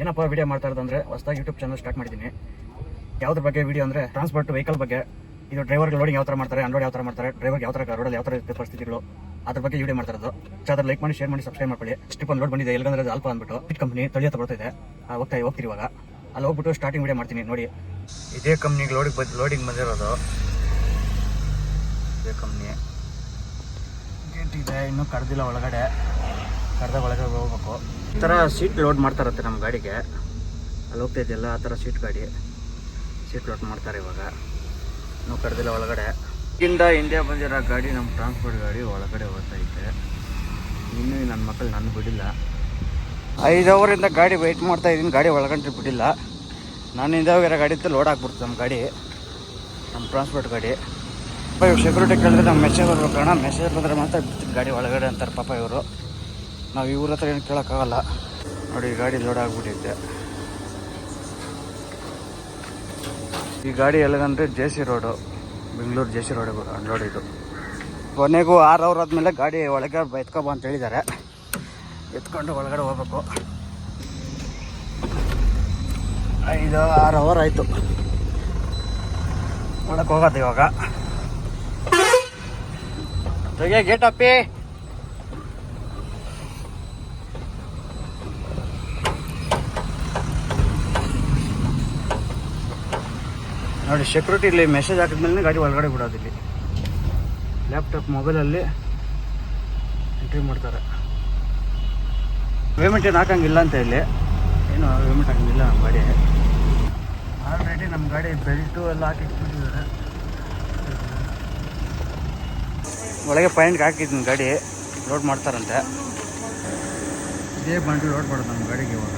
ಏನಪ್ಪ ವಿಡಿಯೋ ಮಾಡ್ತಾ ಇರೋದು ಅಂದರೆ ಹೊಸದಾಗಿ ಯೂಟ್ಯೂಬ್ ಚಾನಲ್ ಸ್ಟಾರ್ಟ್ ಮಾಡಿದ್ದೀನಿ. ಯಾವ್ದ್ರ ಬಗ್ಗೆ ವಿಡಿಯೋ ಅಂದರೆ ಟ್ರಾನ್ಸ್ಪೋರ್ಟ್ ವೆಹಿಕಲ್ ಬಗ್ಗೆ, ಇದು ಡ್ರೈವರ್ಗೆ ಲೋಡಿಂಗ್ ಯಾವ ಥರ ಮಾಡ್ತಾರೆ ಅನ್ಲೋಡ್ ಯಾವ ಥರ ಮಾಡ್ತಾರೆ ಡ್ರೈವರ್ಗೆ ಯಾವ ಥರ ರೋಡಲ್ಲಿ ಯಾವ ಥರ ಪರಿಸ್ಥಿತಿಗಳು, ಅದ್ರ ಬಗ್ಗೆ ವಿಡಿಯೋ ಮಾಡ್ತಾ ಇರೋದು. ಅದ್ರ ಲೈಕ್ ಮಾಡಿ ಶೇರ್ ಮಾಡಿ ಸಬ್ಸ್ಕ್ರೈಬ್ ಮಾಡ್ಕೊಳ್ಳಿ. ಸ್ಟಿಪ್ ಲೋಡ್ ಬಂದಿದೆ ಎಲ್ಲಂದ್ರೆ ಅದು ಅಲ್ಪ ಅಂದ್ಬಿಟ್ಟು. ಇಟ್ ಕಂಪ್ನಿ ತಳಿಯತ್ತ ಬರ್ತಿದೆ. ಹೋಗ್ತಾ ಹೋಗ್ತೀರಿ ಇವಾಗ. ಅಲ್ಲಿ ಹೋಗ್ಬಿಟ್ಟು ಸ್ಟಾರ್ಟಿಂಗ್ ವಿಡಿಯೋ ಮಾಡ್ತೀನಿ, ನೋಡಿ. ಇದೇ ಕಂಪ್ನಿಗೆ ಲೋಡಿಂಗ್ ಬಂದು ಲೋಡಿಂಗ್ ಬಂದಿರೋದು. ಇದೇ ಕಂಪ್ನಿ ಗೇಟ್ ಇದೆ, ಇನ್ನೂ ಕರೆದಿಲ್ಲ ಒಳಗಡೆ. ಕರೆದ ಒಳಗಡೆ ಹೋಗ್ಬೇಕು. ಥರ ಸೀಟ್ ಲೋಡ್ ಮಾಡ್ತಾರತ್ತೆ ನಮ್ಮ ಗಾಡಿಗೆ. ಅಲ್ಲಿ ಹೋಗ್ತಾ ಇದೆಯಲ್ಲ ಆ ಥರ ಸೀಟ್ ಗಾಡಿ. ಸೀಟ್ ಲೋಡ್ ಮಾಡ್ತಾರೆ ಇವಾಗ. ನಾವು ಕರೆದಿಲ್ಲ ಒಳಗಡೆ. ಇಂದ ಇಂಡಿಯಾ ಬಂದಿರೋ ಗಾಡಿ, ನಮ್ಮ ಟ್ರಾನ್ಸ್ಪೋರ್ಟ್ ಗಾಡಿ ಒಳಗಡೆ ಹೋಗ್ತೈತೆ ಇನ್ನೂ ನನ್ನ ಮಕ್ಕಳು ನನ್ನ ಬಿಡಿಲ್ಲ. ಐದು ಅವರಿಂದ ಗಾಡಿ ವೆಯ್ಟ್ ಮಾಡ್ತಾ ಇದ್ದೀನಿ, ಗಾಡಿ ಒಳಗಂಟ್ರಿ ಬಿಡಿಲ್ಲ. ನಾನು ಹಿಂದೆ ಹೋಗಿರೋ ಗಾಡಿ ಲೋಡ್ ಆಗ್ಬಿಡ್ತು ನಮ್ಮ ಗಾಡಿ. ನಮ್ಮ ಟ್ರಾನ್ಸ್ಪೋರ್ಟ್ ಗಾಡಿ. ಪಾಪ ಇವ್ರು ಸೆಕ್ಯೂರಿಟಿ ಕೇಳಿದ್ರೆ ನಮ್ಮ ಮೆಸೇಜ್ ಬರ್ಬೇಕು ಕಣ ಮೆಸೇಜ್ ಬಂದರೆ ಮಾತ್ರ ಬಿಡ್ತೀನಿ ಗಾಡಿ ಒಳಗಡೆ ಅಂತಾರೆ ಪಾಪ ಇವರು. ನಾವು ಇವ್ರ ಹತ್ರ ಏನು ಕೇಳೋಕ್ಕಾಗಲ್ಲ. ನೋಡಿ ಗಾಡಿ ಲೋಡ್ ಆಗಿಬಿಟ್ಟಿದ್ದೆ ಈ ಗಾಡಿ ಎಲ್ಲಿಗಂದ್ರೆ J C road Bengaluru J C ರೋಡಿಗೆ ಅನ್ಲೋಡ್ ಇದು. ಕೊನೆಗೂ ಆರು ಅವರ್ ಆದಮೇಲೆ ಗಾಡಿ ಒಳಗೆ ಎತ್ಕೊಬ ಅಂತ ಹೇಳಿದ್ದಾರೆ. ಎತ್ಕೊಂಡು ಒಳಗಡೆ ಹೋಗ್ಬೇಕು. ಐದು, ಆರು ಅವರ್ ಆಯಿತು. ಒಳಗೆ ಹೋಗೋದು ಇವಾಗ. ಗೇಟ್ ಅಪ್ಪಿ. ನೋಡಿ ಸೆಕ್ಯೂರಿಟಿ ಇಲ್ಲಿ ಮೆಸೇಜ್ ಹಾಕಿದ್ಮೇಲೆ ಗಾಡಿ ಒಳಗಡೆ ಬಿಡೋದು ಇಲ್ಲಿ. ಲ್ಯಾಪ್ಟಾಪ್ ಮೊಬೈಲಲ್ಲಿ ಎಂಟ್ರಿ ಮಾಡ್ತಾರೆ. ಪೇಮೆಂಟ್ ಏನು ಹಾಕಂಗಿಲ್ಲ ಅಂತ ಇಲ್ಲಿ. ಏನು ಪೇಮೆಂಟ್ ಹಾಕಂಗಿಲ್ಲ ನಮ್ಮ ಗಾಡಿ. ಆಲ್ರೆಡಿ ನಮ್ಮ ಗಾಡಿ ಬೆಲ್ಟು ಎಲ್ಲ ಹಾಕಿ ಇಟ್ಬಿಟ್ಟಿದ್ದಾರೆ. ಒಳಗೆ ಪಾಯಿಂಟ್ಗೆ ಹಾಕಿದ್ನ ಗಾಡಿ. ಲೋಡ್ ಮಾಡ್ತಾರಂತೆ. ಇದೇ ಬಂಡಿ ಲೋಡ್ ಮಾಡೋದು ನಮ್ಮ ಗಾಡಿಗೆ ಇವಾಗ.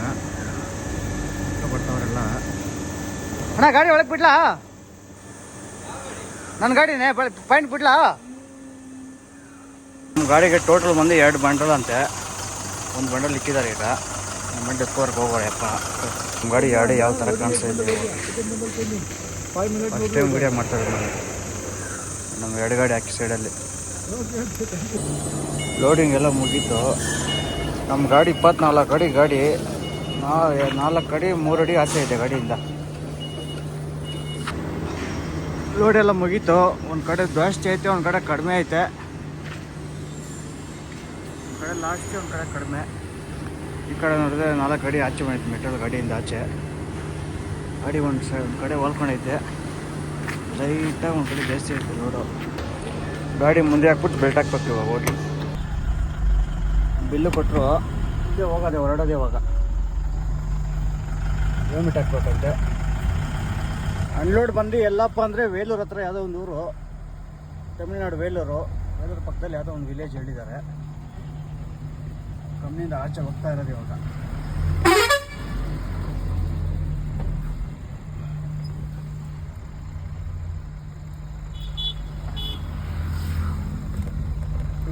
ಬರ್ತಾವರೆಲ್ಲ ಅಣ್ಣ, ಗಾಡಿ ಒಳಗೆ ಬಿಡ್ಲಾ? ನನ್ನ ಗಾಡಿನೇ ಪಾಯಿಂಟ್ ಬಿಡ್ಲಾ? ನಮ್ಮ ಗಾಡಿಗೆ ಟೋಟಲ್ ಬಂದು ಎರಡು ಬಂಡಲ್ ಅಂತೆ. ಒಂದು ಬಂಡಲ್ ಇಕ್ಕಿದ್ದಾರೆ ಈಗ. ನಮ್ಮ ಬಂಡೆ ಸ್ಕೋರ್ಗೆ ಹೋಗೋಣ ಯಪ್ಪ. ನಮ್ಮ ಗಾಡಿ ಎರಡು ಯಾವ ಥರ ಕಾಣಿಸ್ತಾ ಇದೆ. ಫಸ್ಟ್ ಟೈಮ್ ಮಾಡ್ತಾರೆ ನಮ್ಮ ಎರಡು ಗಾಡಿ ಹಾಕಿ ಸೈಡಲ್ಲಿ. ಲೋಡಿಂಗ್ ಎಲ್ಲ ಮುಗೀತು. ನಮ್ಮ ಗಾಡಿ ಇಪ್ಪತ್ನಾಲ್ಕು ಅಡಿ ಗಾಡಿ. ನಾಲ್ಕು ಅಡಿ, ಮೂರು ಅಡಿ ಆಚೆ ಇದೆ ಗಾಡಿಯಿಂದ. ಲೋಡ್ ಎಲ್ಲ ಮುಗೀತು. ಒಂದು ಕಡೆ ಜಾಸ್ತಿ ಐತೆ, ಒಂದು ಕಡೆ ಕಡಿಮೆ ಐತೆ. ಒಂದು ಕಡೆ ಲಾಸ್ಟ್ ಒಂದು ಕಡೆ ಕಡಿಮೆ. ಈ ಕಡೆ ನೋಡಿದ್ರೆ ನಾಲ್ಕು ಅಡಿ ಆಚೆ ಬಂದೈತೆ ಮೆಟ್ರೋಲ್ ಗಾಡಿಯಿಂದ ಆಚೆ. ಗಾಡಿ ಒಂದು ಸೈ, ಒಂದು ಕಡೆ ಹೊಲ್ಕೊಂಡೈತೆ ಲೈಟಾಗಿ ಒಂದು ಕಡೆ ಜಾಸ್ತಿ ಐತೆ ಲೋಡು ಗಾಡಿ ಮುಂದೆ ಹಾಕ್ಬಿಟ್ಟು ಬೆಲ್ಟ್ ಹಾಕ್ಬೇಕು ಇವಾಗ, ಹೋಗಿ. ಬಿಲ್ಲು ಕೊಟ್ಟರು ಇದೇ ಹೋಗೋದೆ, ಹೊರಡೋದೇ ಇವಾಗ. ಹೆಲ್ಮೆಟ್ ಹಾಕ್ಬೇಕಂತೆ. ಅನ್ಲೋಡ್ ಬಂದು ಎಲ್ಲಪ್ಪ ಅಂದರೆ ವೇಲೂರು ಹತ್ರ ಯಾವುದೋ ಒಂದು ಊರು. ತಮಿಳ್ನಾಡು ವೇಲೂರು. ವೇಲೂರು ಪಕ್ಕದಲ್ಲಿ ಯಾವುದೋ ಒಂದು ವಿಲೇಜ್ ಹೇಳಿದ್ದಾರೆ. ಕಂಪ್ನಿಯಿಂದ ಆಚೆ ಹೋಗ್ತಾ ಇರೋದು ಇವಾಗ.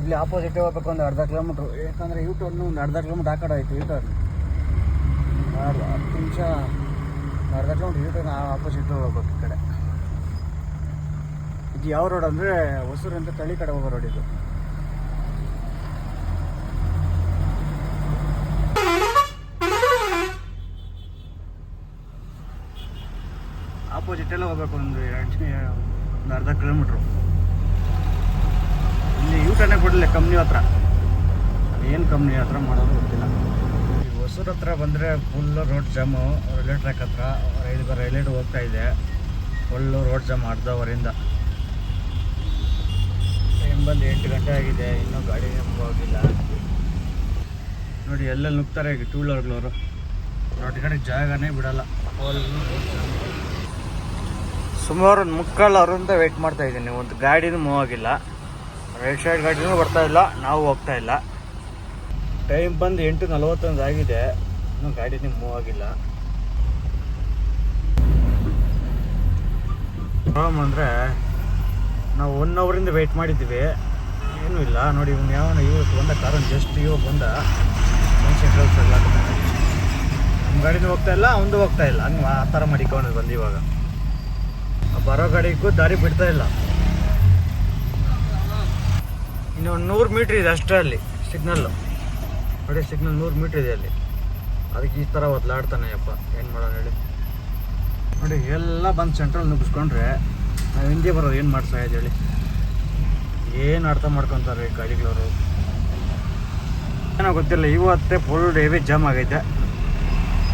ಇಲ್ಲಿ ಆಪೋಸಿಟ್ ಹೋಗ್ಬೇಕು ಒಂದು ಅರ್ಧ ಕಿಲೋಮೀಟ್ರ್ ಯಾಕಂದರೆ ಯೂ ಟರ್ನ್ ಒಂದು ಅರ್ಧ ಕಿಲೋಮೀಟ್ರ್ ಆ ಕಡೆ ಆಯಿತು ಯೂ ಟರ್ನ್ ಹತ್ತು ನಿಮಿಷ. ಅರ್ಧ ಕಿಲೋಮೀಟ್ರ್ ನಾವು ಆಪೋಸಿಟ್ ಹೋಗ್ಬೇಕು ಈ ಕಡೆ. ಇದು ಯಾವ ರೋಡ್ ಅಂದರೆ ಹೊಸೂರು ಅಂತ ತಳಿ ಕಡೆ ಹೋಗೋ ರೋಡ್ ಇದು. ಆಪೋಸಿಟ್ ಎಲ್ಲ ಹೋಗ್ಬೇಕು ಒಂದು ಎರಡು ಒಂದು ಅರ್ಧ ಕಿಲೋಮೀಟ್ರು ಇಲ್ಲಿ ಯೂ ಟರ್ನೇ ಕೊಡಲಿಲ್ಲ ಕಂಪ್ನಿ ಹತ್ರ. ಏನು ಕಂಪ್ನಿ ಹತ್ರ ಮಾಡೋದು ಗೊತ್ತಿಲ್ಲ. ಈ ಹೊಸೂರು ಹತ್ರ ಬಂದರೆ full road jam railway track ಹತ್ರ ರೈಲ್ ರೈಲ್ವೆ ಹೋಗ್ತಾ ಇದೆ. ಫುಲ್ಲು ರೋಡ್ ಜಾಮ್ ಅರ್ಧವರಿಂದ ಟೈಮ್ ಬಂದು ಎಂಟು ಗಂಟೆ ಆಗಿದೆ, ಇನ್ನೂ ಗಾಡಿ ಹೋಗಿಲ್ಲ. ನೋಡಿ ಎಲ್ಲ ನುಗ್ತಾರೆ ಈಗ ಟೂ ವೀಲರ್ಗಳವರು ನೋಡಿ ಕಡೆ ಜಾಗನೇ ಬಿಡಲ್ಲ. ಸುಮಾರು ಮುಕ್ಕಾಲು ಅವರಿಂದ ವೆಯ್ಟ್ ಮಾಡ್ತಾ ಇದ್ದೀನಿ. ಒಂದು ಗಾಡಿನೂ ಮೂವ್ ಆಗಿಲ್ಲ. ರೈಟ್ ಸೈಡ್ ಗಾಡಿನೂ ಬರ್ತಾ ಇಲ್ಲ. ನಾವು ಹೋಗ್ತಾ ಇಲ್ಲ. ಟೈಮ್ ಬಂದು ಎಂಟು ನಲವತ್ತೊಂದು ಆಗಿದೆ. ಇನ್ನೂ ಗಾಡಿನೂ ಮೂವ್ ಆಗಿಲ್ಲ. ಪ್ರಾಬ್ಲಮ್ ಅಂದರೆ ನಾವು ಒನ್ ಅವರಿಂದ ವೆಯ್ಟ್ ಮಾಡಿದ್ದೀವಿ ಏನೂ ಇಲ್ಲ. ನೋಡಿ, ಇವ್ನು ಯಾವನ ಇವತ್ತು ಬಂದ ಕಾರನ್ನು ಜಸ್ಟ್ ಇವಾಗ ಬಂದ. ಸೆಂಟ್ರಲ್ ಸೈಡ್ ನಮ್ಮ ಗಾಡಿನೂ ಹೋಗ್ತಾ ಇಲ್ಲ ಅವನದು ಹೋಗ್ತಾ ಇಲ್ಲ. ಹಂಗೆ ಆ ಥರ ಮಾಡಿಕೊಂಡು ಬಂದು ಇವಾಗ. ಬರೋ ಗಾಡಿಗೂ ದಾರಿ ಬಿಡ್ತಾ ಇಲ್ಲ. ಇನ್ನೊಂದು ನೂರು ಮೀಟ್ರ್ ಇದೆ ಅಷ್ಟೇ ಅಲ್ಲಿ ಸಿಗ್ನಲ್ಲು ನೋಡಿ ಸಿಗ್ನಲ್ ನೂರು ಮೀಟ್ರ್ ಇದೆ ಅಲ್ಲಿ. ಅದಕ್ಕೆ ಈ ಥರ ಒದ್ಲಾಡ್ತಾನೆ ಯಪ್ಪ. ಏನು ಮಾಡೋಣ ಹೇಳಿ. ನೋಡಿ ಎಲ್ಲ ಬಂದು ಸೆಂಟ್ರಲ್ ನುಗ್ಗಿಸ್ಕೊಂಡ್ರೆ ನಾವು ಹಿಂದೆ ಬರೋದು. ಏನು ಮಾಡ್ತಾ ಇದ್ದೇಳಿ ಏನು ಅರ್ಥ ಮಾಡ್ಕೊತಾರೆ ಈ ಗಾಡಿಗಳವರು? ಏನೋ ಗೊತ್ತಿಲ್ಲ. ಇವತ್ತೇ ಫುಲ್ ಹೆವಿ ಜಾಮ್ ಆಗೈತೆ.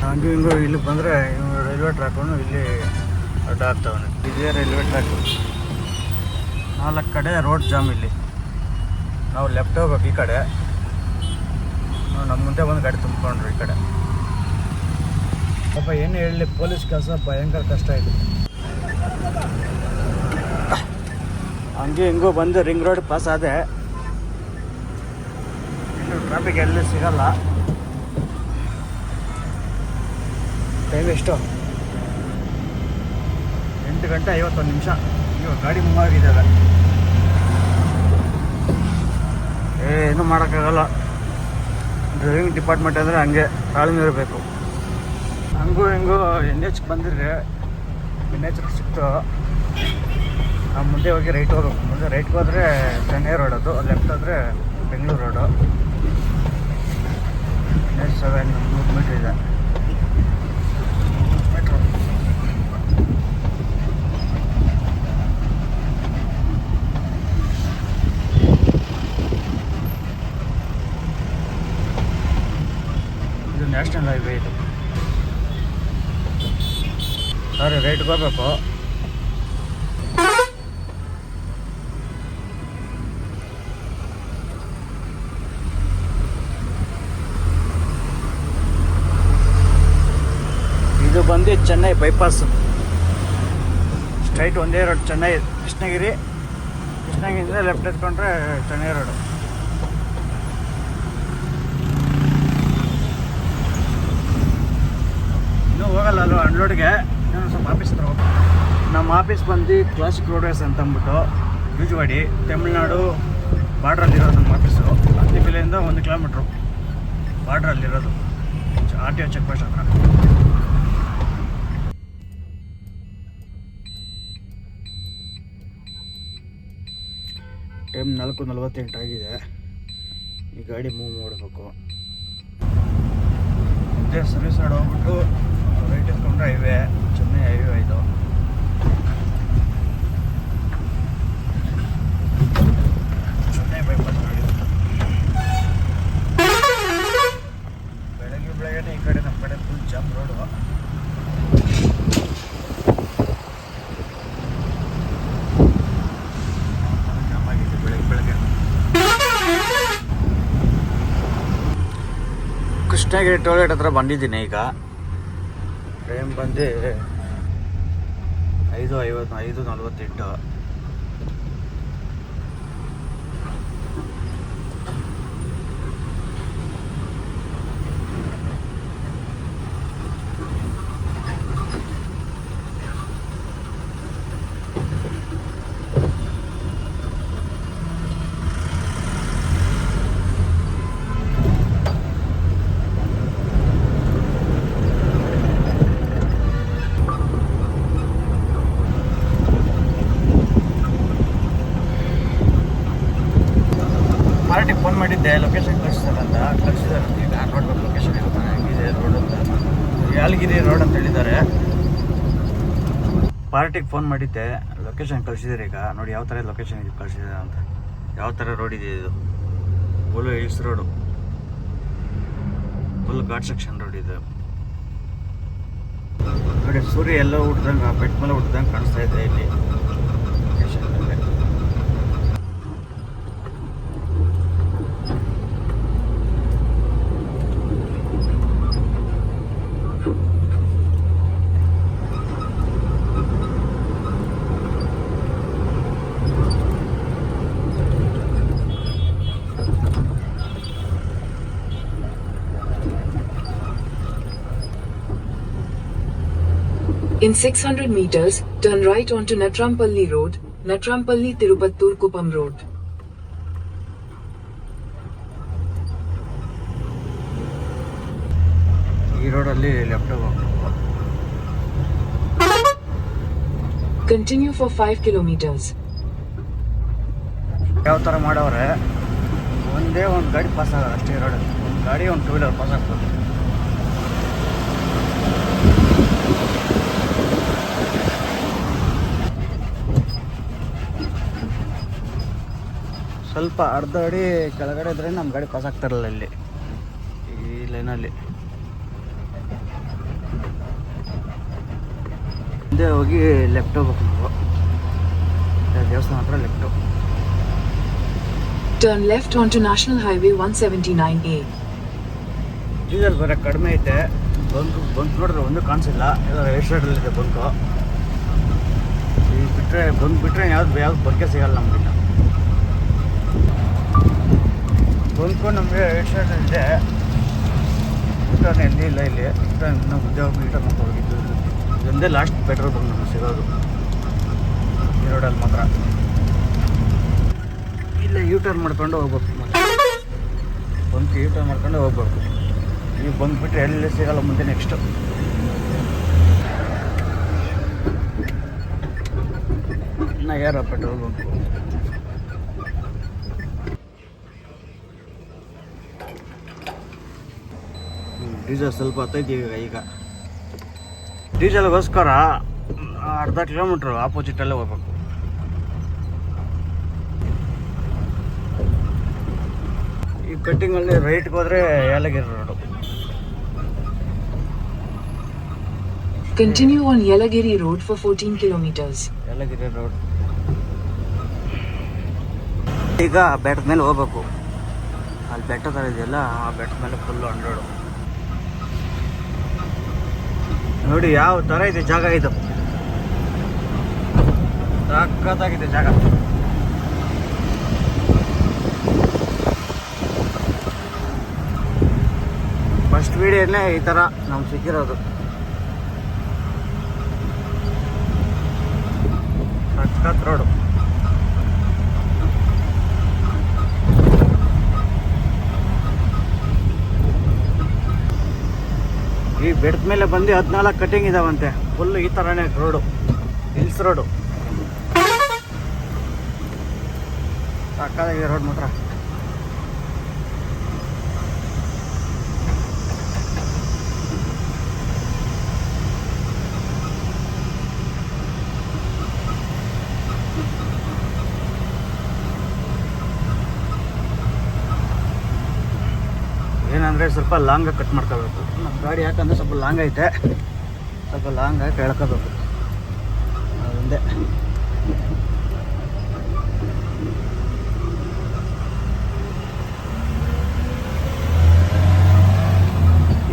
ಹಂಗೂ ಹಿಂಗು ಇಲ್ಲಿ ಬಂದರೆ ರೈಲ್ವೆ ಟ್ರ್ಯಾಕನ್ನು ಇಲ್ಲಿ ಅಡ್ಡ ಆಗ್ತಾವನೆ ಇದೇ ರೈಲ್ವೆ ಟ್ರ್ಯಾಕ್ ನಾಲ್ಕು ಕಡೆ ರೋಡ್ ಜಾಮ್ ಇಲ್ಲಿ. ನಾವು ಲೆಫ್ಟ್ ಹೋಗ್ಬೇಕು ಈ ಕಡೆ. ನಮ್ಮ ಮುಂದೆ ಒಂದು ಗಾಡಿ ತುಂಬಿಕೊಂಡ್ರು ಈ ಕಡೆ. ಪಾಪ ಏನು ಹೇಳಲಿ ಪೊಲೀಸ್ ಕೆಲಸ ಭಯಂಕರ ಕಷ್ಟ ಇದೆ. ಹಂಗೆ ಹಿಂಗೂ ಬಂದು ರಿಂಗ್ ರೋಡ್ ಪಾಸ್ ಆದೆ. ಟ್ರಾಫಿಕ್ ಎಲ್ಲಿ ಸಿಗಲ್ಲ. ಟೈಮ್ ಎಷ್ಟು? ಎಂಟು ಗಂಟೆ ಐವತ್ತೊಂದು ನಿಮಿಷ. ಇವಾಗ ಗಾಡಿ ಮೂವ್ ಆಗಿದ್ದಾವೆ ಏನು ಮಾಡೋಕ್ಕಾಗಲ್ಲ. ಡ್ರೈವಿಂಗ್ ಡಿಪಾರ್ಟ್ಮೆಂಟ್ ಅಂದರೆ ಹಂಗೆ ತಾಳ್ಮೆ ಇರಬೇಕು. ಹಂಗೂ ಹಿಂಗೂ ಎನ್ ಎಚ್ ಬಂದಿದ್ರೆ ಎನ್ ಎಚ್ ಸಿಕ್ತು. ಮುಂದೆ ಹೋಗಿ ರೈಟ್ ಹೋಗ್ಬೇಕು. ಮುಂದೆ ರೈಟ್ಗೆ ಹೋದರೆ ಚೆನ್ನೈ ಅದು ಲೆಫ್ಟ್ ಹೋದರೆ Bengaluru road N H seven ನೂರು ಮೀಟ್ರ್ ಇದೆ ಮೀಟ್ರು ಇದು ನ್ಯಾಷನಲ್ ಹೈವೇ ಇದು ಹೋಗ್ಬೇಕು ಇದು ಬಂದು ಚೆನ್ನೈ ಬೈಪಾಸ್ ಸ್ಟ್ರೈಟ್ ಒಂದೇ ರೋಡ್ ಚೆನ್ನೈ, ಕೃಷ್ಣಗಿರಿ. ಕೃಷ್ಣಗಿರಿಯಿಂದ ಲೆಫ್ಟ್ ಎತ್ಕೊಂಡ್ರೆ ಚೆನ್ನೈ ರೋಡು ಇನ್ನೂ ಹೋಗಲ್ಲ ಅಲ್ವ ಅನ್ಲೋಡ್ಗೆ ಸ್ವಲ್ಪ ಆಫೀಸ್ ಹತ್ರ ನಮ್ಮ ಆಫೀಸ್ ಬಂದು ಕ್ಲಾಸಿಕ್ ರೋಡ್ವೇಸ್ ಅಂತ ಅಂದ್ಬಿಟ್ಟು ಯೂಜ್ವಾಡಿ ತಮಿಳ್ನಾಡು ಬಾರ್ಡ್ರಲ್ಲಿರೋದು ನಮ್ಮ ಆಫೀಸು ಬೆಲೆಯಿಂದ ಒಂದು kilometre ಬಾರ್ಡ್ರಲ್ಲಿರೋದು. R T O check post ಹತ್ರ. ಟೈಮ್ ನಾಲ್ಕು ನಲವತ್ತೆಂಟು ಆಗಿದೆ. ಈ ಗಾಡಿ ಮೂವ್ ಮಾಡಬೇಕು. ಮುಂದೆ ಸರ್ವಿಸ್ ರೋಡ್ ಹೋಗ್ಬಿಟ್ಟು ರೈಟ್ ಎತ್ಕೊಂಡ್ರೆ ಹೈವೇ ಗಾಡಿ ಬೆಳಗ್ಗೆ ಬೆಳಗ್ಗೆನೆ ಈ ಕಡೆ ನಮ್ಮ ಕಡೆ ಫುಲ್ ಜಾಮ್ ರೋಡು ಬೆಳಗ್ಗೆ ಬೆಳಗ್ಗೆ ಕೃಷ್ಣಗಿರಿ ಟೋಲ್ಗೇಟ್ ಹತ್ರ ಬಂದಿದ್ದೀನಿ ಈಗ. ಟ್ರೈನ್ ಬಂದು? ಐದು ಐವತ್ತು ಐದು ನಲ್ವತ್ತೆಂಟು ಪಾರ್ಟಿಗೆ ಫೋನ್ ಮಾಡಿದ್ದೆ ಲೊಕೇಶನ್ ಕಳಿಸ್ತಾರಂತ ಕಳಿಸಿದಾರಂತ ಈಗ ನೋಡ್ಬೇಕು ಲೊಕೇಶನ್ ಇರುತ್ತೆ ಹೆಂಗಿದೆ ರೋಡ್ ಅಂತ ಯಾಲಗಿರಿ ರೋಡ್ ಅಂತ ಹೇಳಿದ್ದಾರೆ ಫೋನ್ ಮಾಡಿದ್ದೆ. ಲೊಕೇಶನ್ ಕಳಿಸಿದ್ದಾರೆ ಈಗ. ನೋಡಿ ಯಾವ ಥರ ಲೊಕೇಶನ್ ಇದು ಅಂತ. ಯಾವ ಥರ ರೋಡ್ ಇದೆ ಇದು? Full hills road full ghat section road ಇದೆ. ನೋಡಿ ಸೂರ್ಯ ಎಲ್ಲ ಹುಡ್ದಂಗೆ ಬೆಟ್ಟ ಮೇಲೆ ಹುಡ್ದಂಗೆ ಕಾಣಿಸ್ತಾ ಇದೆ ಇಲ್ಲಿ ಲೊಕೇಶನ್ ಮೇಲೆ In 600 meters, turn right onto Natrampalli Road, Natrampalli Tirupattur Kupam Road. ಈ ರೋಡಲ್ಲಿ ಲೆಫ್ಟ್ ಹೋಗ್ಬೇಕು Continue for 5 kilometers. ಯಾವ ಥರ ಮಾಡವ್ರೆ ಒಂದೇ ಒಂದು ಗಾಡಿ ಪಾಸ್ ಆಗೋದು ಅಷ್ಟೇ ರೋಡಲ್ಲಿ ಗಾಡಿ ಒಂದು ಟೂ ವೀಲರ್ ಪಾಸ್ ಆಗ್ತದೆ ಸ್ವಲ್ಪ ಅರ್ಧ ಅಡಿ ಕೆಳಗಡೆ ಇದ್ರೆ ನಮ್ಮ ಗಾಡಿ ಪಾಸ್ ಆಗ್ತಾರಲ್ಲ ಇಲ್ಲಿ. ಈ ಲೈನಲ್ಲಿ ಮುಂದೆ ಹೋಗಿ ಲೆಫ್ಟ್ ಹೋಗ್ಬೇಕು ನಾವು. ಇದೆ ದೇವಸ್ಥಾನ ಹತ್ರ left national highway one seventy nine 179A. Diesel ಬೇರೆ ಕಡಿಮೆ ಐತೆ. ಬಂಕ್ ಬಂಕ್ ನೋಡಿದ್ರೆ ಒಂದು ಕಾಣಿಸಿಲ್ಲ. ಎಲ್ಲ ರೈಟ್ ಸೈಡಲ್ಲಿದೆ ಬಂಕು. ಈಗ ಬಿಟ್ಟರೆ ಬಂಕ್ ಬಿಟ್ಟರೆ ಯಾವ್ದು ಯಾವ್ದು ಬಂಕೆ ಸಿಗಲ್ಲ ನಮಗಿನ್ನ ಬಂಕು ನಮಗೆ ರೈಟ್ ಇದೆ ಊಟ ಎಲ್ಲಿ ಇಲ್ಲ ಇಲ್ಲಿ. ಊಟ ಹೋಗಿ ರಿಟರ್ನ್ ಅಂತ ಹೋಗಿದ್ದು. ಇದೊಂದೇ ಲಾಸ್ಟ್ ಪೆಟ್ರೋಲ್ ಬಂದು ನಮಗೆ ಸಿಗೋದು. ಈ ಮಾತ್ರ. ಇಲ್ಲ ಯೂ ಟರ್ನ್ ಮಾಡ್ಕೊಂಡು ಹೋಗ್ಬೇಕು ಬಂತು ಯೂ ಟರ್ನ್ ಮಾಡ್ಕೊಂಡು ಹೋಗ್ಬೇಕು. ಈಗ ಬಂದುಬಿಟ್ರೆ ಎಲ್ಲಿ ಸಿಗೋಲ್ಲ ಮುಂದೆ ನೆಕ್ಸ್ಟು ಇನ್ನು ಯಾರ ಪೆಟ್ರೋಲ್ ಬಂಕು? ಡೀಸೆಲ್ ಸ್ವಲ್ಪ ಹತ್ತೈತಿ ಈಗ ಈಗ. ಡೀಸೆಲ್ಗೋಸ್ಕರ ಅರ್ಧ ಕಿಲೋಮೀಟ್ರ್ ಆಪೋಸಿಟಲ್ಲೇ ಹೋಗ್ಬೇಕು. ಈ ಕಟ್ಟಿಂಗಲ್ಲಿ ರೈಟ್ಗೆ ಹೋದ್ರೆ Yelagiri road. Continue on Yelagiri road for 14 kilometres Yelagiri road. ಈಗ ಬೆಟ್ಟದ ಮೇಲೆ ಹೋಗ್ಬೇಕು. ಅಲ್ಲಿ ಬೆಟ್ಟ ಥರ ಇದೆಯಲ್ಲ ಆ ಬೆಟ್ಟದ ಮೇಲೆ ಫುಲ್ಲು ಹಂಡ್ರೆಡು ನೋಡಿ ಯಾವ ಥರ ಇದೆ ಜಾಗ ಇದು. ಸಾಕತ್ತಾಗಿದೆ ಜಾಗ. ಫಸ್ಟ್ ವೀಡಿಯೋನೇ ಈ ಥರ ನಮ್ಗೆ ಸಿಕ್ಕಿರೋದು. ಸಖತ್ ರೋಡು ಈ ಬೆಟ್ಟದ ಮೇಲೆ ಬಂದು ಹದಿನಾಲ್ಕು ಕಟ್ಟಿಂಗ್ ಇದಾವಂತೆ. ಫುಲ್ ಈ ಥರನೇ ರೋಡು ಹಿಲ್ಸ್ ರೋಡು ಸಕ್ಕದಾಗಿದೆ ರೋಡ್ ಮಾತ್ರ. ಏನಂದರೆ ಸ್ವಲ್ಪ ಲಾಂಗ್ ಕಟ್ ಮಾಡ್ಕೋಬೇಕು. ನಮ್ಮ ಗಾಡಿ ಯಾಕಂದ್ರೆ ಸ್ವಲ್ಪ ಲಾಂಗ್ ಐತೆ. ಸ್ವಲ್ಪ ಲಾಂಗ್ ಆಗಿ ಎಳ್ಕೋಬೇಕು. ಅದೊಂದೇ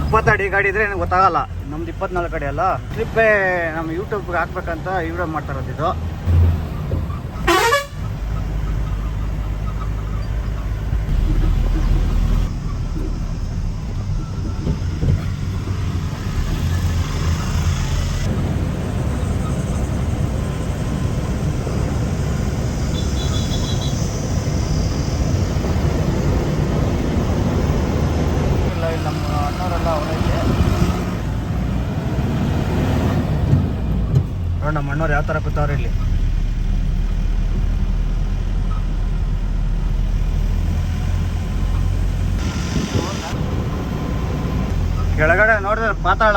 ಇಪ್ಪತ್ತಡಿ ಗಾಡಿ ಇದ್ರೆ ನನಗೆ ಗೊತ್ತಾಗಲ್ಲ. ನಮ್ದು ಇಪ್ಪತ್ನಾಲ್ಕು ಅಡಿ ಅಲ್ಲ. ಟ್ರಿಪ್ಪೇ ನಮ್ಮ ಯೂಟ್ಯೂಬ್ಗೆ ಹಾಕ್ಬೇಕಂತ ವಿಡಿಯೋ ಮಾಡ್ತಾ ಇದು ಇಲ್ಲ ಇಲ್ಲಿ ನಮ್ಮ ಅಣ್ಣವರೆಲ್ಲ ಅವರೈತೆ ನೋಡಿ ಯಾವ ಥರ ಕೂತವ್ರೆ ಇಲ್ಲಿ? ಕೆಳಗಡೆ ನೋಡಿದ್ರೆ ಪಾತಾಳ.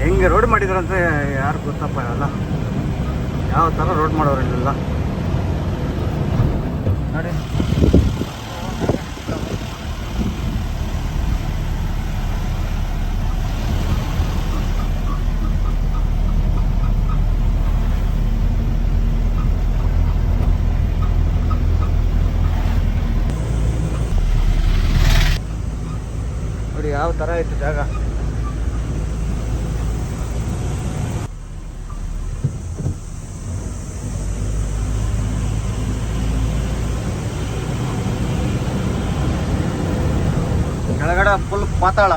ಹೆಂಗೆ ರೋಡ್ ಮಾಡಿದ್ರಂತೆ, ಯಾರು ಗೊತ್ತಪ್ಪ ಅಲ್ಲ ಯಾವ ಥರ ರೋಡ್ ಮಾಡೋರು ಇಲ್ಲೆಲ್ಲ. ನೋಡಿ. ನೋಡಿ ಯಾವ ಥರ ಇತ್ತು ಜಾಗ? ಕೆಳಗಡೆ ಫುಲ್ ಪಾತಾಳ.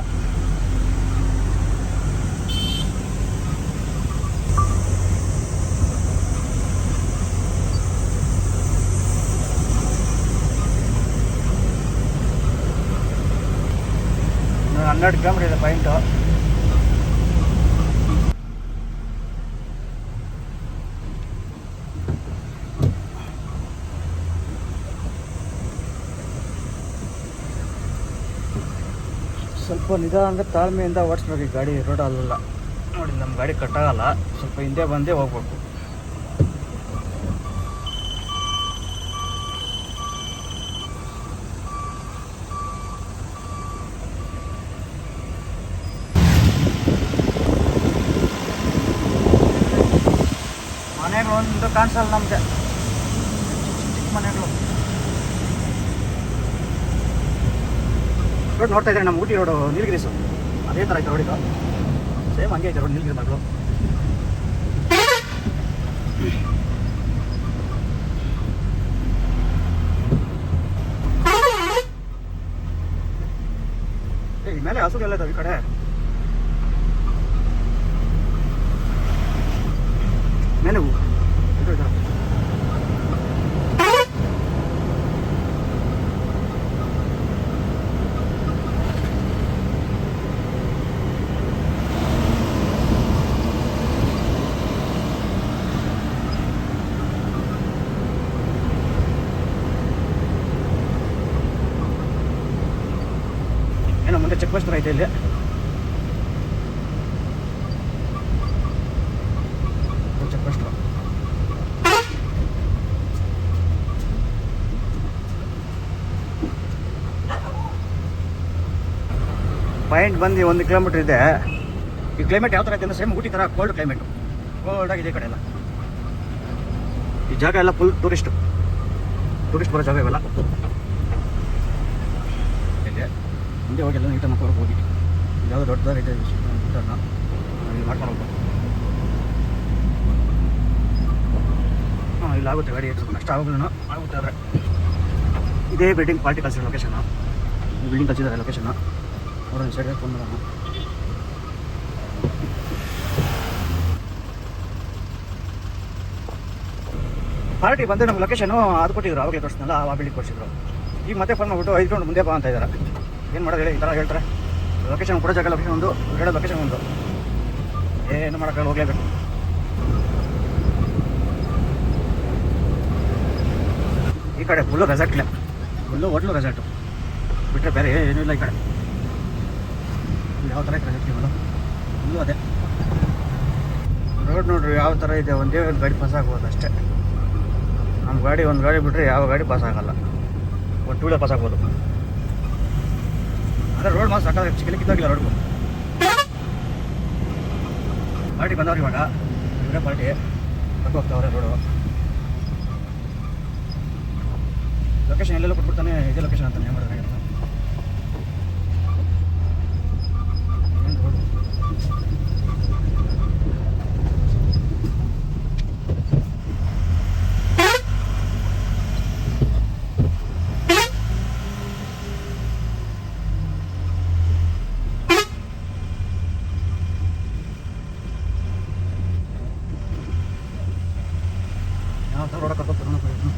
ಇನ್ನು ಹನ್ನೆರಡು ಕಿಲೋಮೀಟರ್ ಇದೆ ಪಾಯಿಂಟು ಸ್ವಲ್ಪ ನಿಧಾನಕ್ಕೆ ತಾಳ್ಮೆಯಿಂದ ಓಡಿಸ್ಬೇಕು ಈ ಗಾಡಿ ರೋಡ್ ಅಲ್ಲ ನೋಡಿ ನಮ್ಮ ಗಾಡಿ ಕಟ್ಟಾಗಲ್ಲ ಸ್ವಲ್ಪ ಹಿಂದೆ ಬಂದೇ ಹೋಗ್ಬೇಕು. ಮನೆಗೆ ಒಂದು ಕಾಣಿಸಲ್ಲ ನಮಗೆ. ರೋಡ್ ನೋಡ್ತಾ ಇದ್ರೆ ನಮ್ಮ ಊಟಿ ರೋಡು ನೀಲಗಿರಿಸು ಅದೇ ಥರ ಐತೆ ರೋಡ್ ಇದು. ಸೇಮ್ ಹಂಗೆ ಐತೆ ರೋಡ್ ನೀಲಗಿರಿ ಮಗಳು. ಮೇಲೆ ಹಸುಗೆಲ್ಲ ಇದಾವೆ ಈ ಕಡೆ. ಮೇಲೆ ಹೂ. ಇದು ಇದು. ಏನೋ ಮುಂದೆ ಚೆಕ್ ಪೋಸ್ಟ್ ಐತೆ ಇಲ್ಲಿ ಚೆಕ್ ಪೋಸ್ಟ್ ಪಾಯಿಂಟ್ ಬಂದು ಒಂದು ಕಿಲೋಮೀಟರ್ ಇದೆ. ಈ ಕ್ಲೈಮೇಟ್ ಯಾವ ಥರ ಐತೆ ಅಂದರೆ ಸೇಮ್ ಊಟಿ ಥರ ಕೋಲ್ಡ್ ಕ್ಲೈಮೇಟು ಕೋಲ್ಡ್ ಆಗಿದೆ ಈ ಕಡೆ ಎಲ್ಲ. ಈ ಜಾಗ ಎಲ್ಲ ಫುಲ್ ಟೂರಿಸ್ಟ್ ಟೂರಿಸ್ಟ್ ಬರೋ ಜಾಗ ಇವೆಲ್ಲ. ಇದೆ. ಮುಂದೆ ಹೋಗಿ ಎಲ್ಲ ನೀಟಾಗಿ ಮಾಡ್ಕೊಂಡು ಹೋಗಿ. ಯಾವುದೋ ದೊಡ್ಡದಾಗಿದೆ ಊಟನ. ಇಲ್ಲಿ ಮಾಡ್ಕೊಂಡು ಹಾಂ, ಇಲ್ಲಿ ಆಗುತ್ತೆ ಗಾಡಿ. ಸ್ವಲ್ಪ ನಷ್ಟ ಆಗೋಗ್ಲೂ ಆಗುತ್ತೆ ಆದರೆ. ಇದೇ ಬಿಲ್ಡಿಂಗ್ ಪಾರ್ಟಿ ಕಲ್ಸಿರೋ ಲೊಕೇಶನ್ ಬಿಲ್ಡಿಂಗ್ ಕಲ್ಸಿದ್ದಾರೆ ಲೊಕೇಶನ್ ಅವ್ರ ಸರಿಯಾಗಿ ಮಾಡೋಣ ಪಾರ್ಟಿ ಬಂದು ನಮ್ಗೆ ಲೊಕೇಶನು ಅದು ಕೊಟ್ಟಿದ್ರು, ಅವಾಗಲೇ ತೋರಿಸ್ನಲ್ಲ ಆ ಬಿಲ್ಡಿಂಗ್ ಕೊಡಿಸಿದ್ರು. ಈಗ ಮತ್ತೆ ಫೋನ್ ಮಾಡ್ಬಿಟ್ಟು, ಐದು ಕಿಲೋಮೀಟರ್ ಮುಂದೆ ಬಾ ಅಂತ ಇದ್ದಾರೆ ಏನು ಮಾಡೋದು ಹೇಳಿ, ಈ ಥರ ಹೇಳ್ತಾರೆ. ಲೊಕೇಶನ್ ಕೊಡೋ ಜಾಗ ಲೊಕೇಶನ್ ಒಂದು, ಹೇಳೋ ಲೊಕೇಶನ್ ಒಂದು. ಏನು ಮಾಡೋಕೆ ಹೋಗ್ಲೇಬೇಕು. ಈ ಕಡೆ ಫುಲ್ಲು ರೆಸಾರ್ಟ್ಲೆ ಫುಲ್ಲು ಹೋಟ್ಲು ರೆಸಾರ್ಟು ಬಿಟ್ಟರೆ ಬೇರೆ ಏನೂ ಇಲ್ಲ ಈ ಕಡೆ. ಯಾವ ಥರ ಐತೆ ಇದು ಅದೇ. ರೋಡ್ ನೋಡ್ರಿ ಯಾವ ಥರ ಇದೆ, ಒಂದೇ ಒಂದು ಗಾಡಿ ಪಾಸ್ ಆಗ್ಬೋದು ಅಷ್ಟೇ. ನಮ್ಮ ಗಾಡಿ ಒಂದು ಗಾಡಿ ಬಿಟ್ಟರೆ ಯಾವ ಗಾಡಿ ಪಾಸ್ ಆಗಲ್ಲ. ಒಂದು ಟೂ ವೀಲರ್ ಪಾಸ್ ಆಗ್ಬೋದು. ಅದೇ ರೋಡ್ ಮಾತ್ರ ಸಾಕಾದ್ರೆ ಚಿಕ್ಕ ರೋಡ್ ಪಾರ್ಟಿ ಬಂದವ್ರು ಇವಾಗ. ಇವರೇ ಪಾರ್ಟಿ ಕಟ್ಟು ಹೋಗ್ತಾವ್ರೆ ರೋಡು ಲೊಕೇಶನ್ ಎಲ್ಲೆಲ್ಲ ಕೊಟ್ಬಿಡ್ತಾನೆ, ಇದೇ ಲೊಕೇಶನ್ ಅಂತಾನೆ ಏನು ಮಾಡಿದ್ರೆ ಏನು ರೋಡು ಯಾವ ಥರ ರೋಡ ಕರ್ಕೊಂಡು ಹೋಗ್ಬೇಕು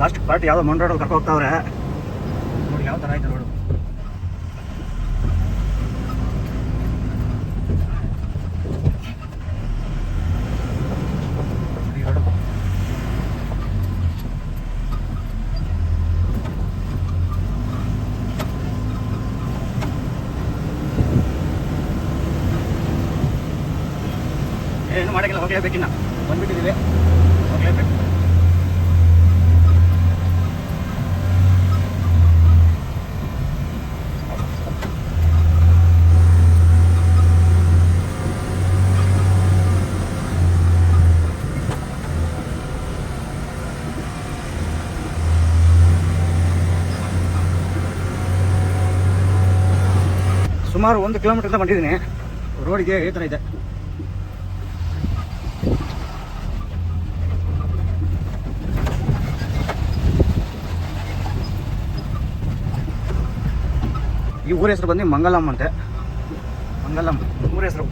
ಲಾಸ್ಟ್ ಪಾರ್ಟಿ ಯಾವ್ದೋ ಮಂಡ್ ರೋಡ್ ಹೋಗ್ತಾವ್ರೆ. ನೋಡಿ ಯಾವ ಥರ ಐತೆ ನೋಡು. ಏನು ಮಾಡೋಕ್ಕಿಲ್ಲ ಹೋಗಲೇಬೇಕಿನ್ನ. ಬಂದ್ಬಿಟ್ಟಿದ್ದೀವಿ. ಹೋಗ್ಲೇಬೇಕು. ಸುಮಾರು ಒಂದು ಕಿಲೋಮೀಟರ್ ಬಂದಿದ್ದೀನಿ. ರೋಡಿಗೆ ಈ ಥರ ಇದೆ. ಈ ಊರ ಹೆಸರು ಬಂದು ಮಂಗಲಂ ಅಂತೆ. ಮಂಗಲಂ ಊರ ಹೆಸರು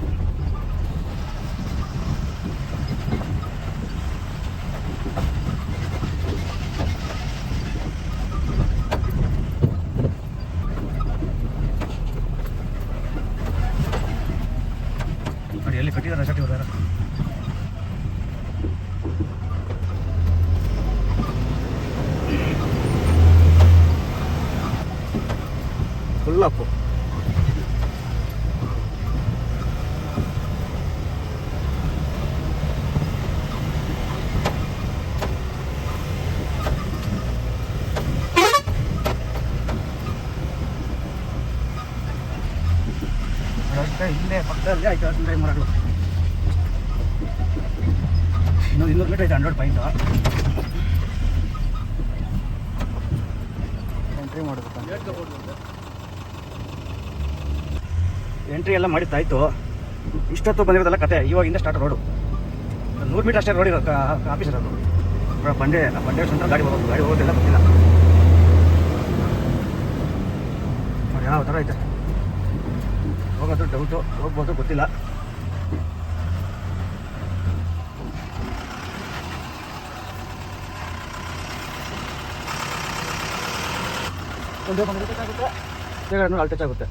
ಫುಲ್ ಅಪ್ಪು ಇಲ್ಲೇ ಪಕ್ಕದಲ್ಲಿ ಆಯ್ತು ಹಸಿರು ಮರಗಳು. ಇನ್ನೊಂದು ಇನ್ನೂರು ಮೀಟರ್ ಐತೆ ಹಂಡ್ರೆಡ್ ಪಾಯಿಂಟು ಎಂಟ್ರಿ ಮಾಡಬೇಕು. ಎಂಟ್ರಿ ಎಲ್ಲ ಮಾಡಿದ್ದಾಯ್ತು ಇಷ್ಟೊತ್ತು ಬಂದಿರೋದೆಲ್ಲ ಕತೆ, ಇವಾಗಿಂದ ಸ್ಟಾರ್ಟ್ ರೋಡು ನೂರು ಮೀಟರ್ ಅಷ್ಟೇ ರೋಡ್ ಇರೋ ಆಫೀಸ್ ಇರೋದು ಇವಾಗ ಬಂಡೆ ಬಂಡೆ ಸಂತ ಗಾಡಿ ಹೋಗೋದು, ಗಾಡಿ ಹೋಗೋದೆಲ್ಲ ಗೊತ್ತಿಲ್ಲ ಯಾವ ಥರ ಐತೆ? ಹೋಗೋದು ಡೌಟು ಹೋಗ್ಬೋದು, ಗೊತ್ತಿಲ್ಲ. ಒಂದೇ ಬಂದು ಟಚ್ ಆಗುತ್ತೆ. ಅಲ್ಲಿ ಟಚ್ ಆಗುತ್ತೆ.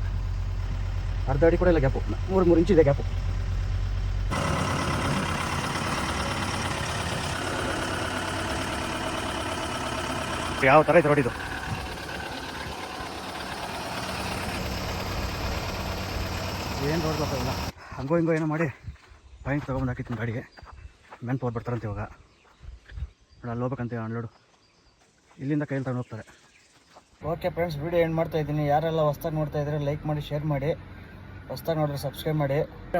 ಅರ್ಧ ಅಡಿ ಕೂಡ ಇಲ್ಲ ಗ್ಯಾಪು ಮೂರು ಮೂರು ಇಂಚ್ ಇದೆ ಗ್ಯಾಪು ಯಾವ ಥರ ಇದೆ ರೋಡ್ ಏನು ರೋಡ್ ಗೊತ್ತಾಗಲ್ಲ ಹಂಗೋ ಹಿಂಗೋ ಏನೋ ಮಾಡಿ ಪಾಯಿಂಟ್ ತೊಗೊಂಡು ಹಾಕಿತ್ತು ಗಾಡಿಗೆ. ಮೆನ್ ಪೋರ್ ಬರ್ತಾರಂತೆ ಇವಾಗ. ನೋಡಿ, ಅಲ್ಲಿ ಹೋಗ್ಬೇಕಂತ ಅನ್ಲೋಡು. ಇಲ್ಲಿಂದ ಕೈಯಲ್ಲಿ ತಗೊಂಡು ಹೋಗ್ತಾರೆ. ಓಕೆ ಫ್ರೆಂಡ್ಸ್ ವೀಡಿಯೋ ಏನು ಮಾಡ್ತಾ ಇದ್ದೀನಿ. ಯಾರೆಲ್ಲ ಹೊಸ್ದಾಗಿ ನೋಡ್ತಾ ಇದ್ರೆ ಲೈಕ್ ಮಾಡಿ ಶೇರ್ ಮಾಡಿ. ಹೊಸ್ದಾಗಿ ನೋಡಿದ್ರೆ ಸಬ್ಸ್ಕ್ರೈಬ್ ಮಾಡಿ.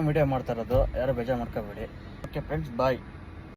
ವೀಡಿಯೋ ಮಾಡ್ತಾ ಇರೋದು, ಯಾರು ಬೇಜಾರು ಮಾಡ್ಕೋಬೇಡಿ. Okay friends bye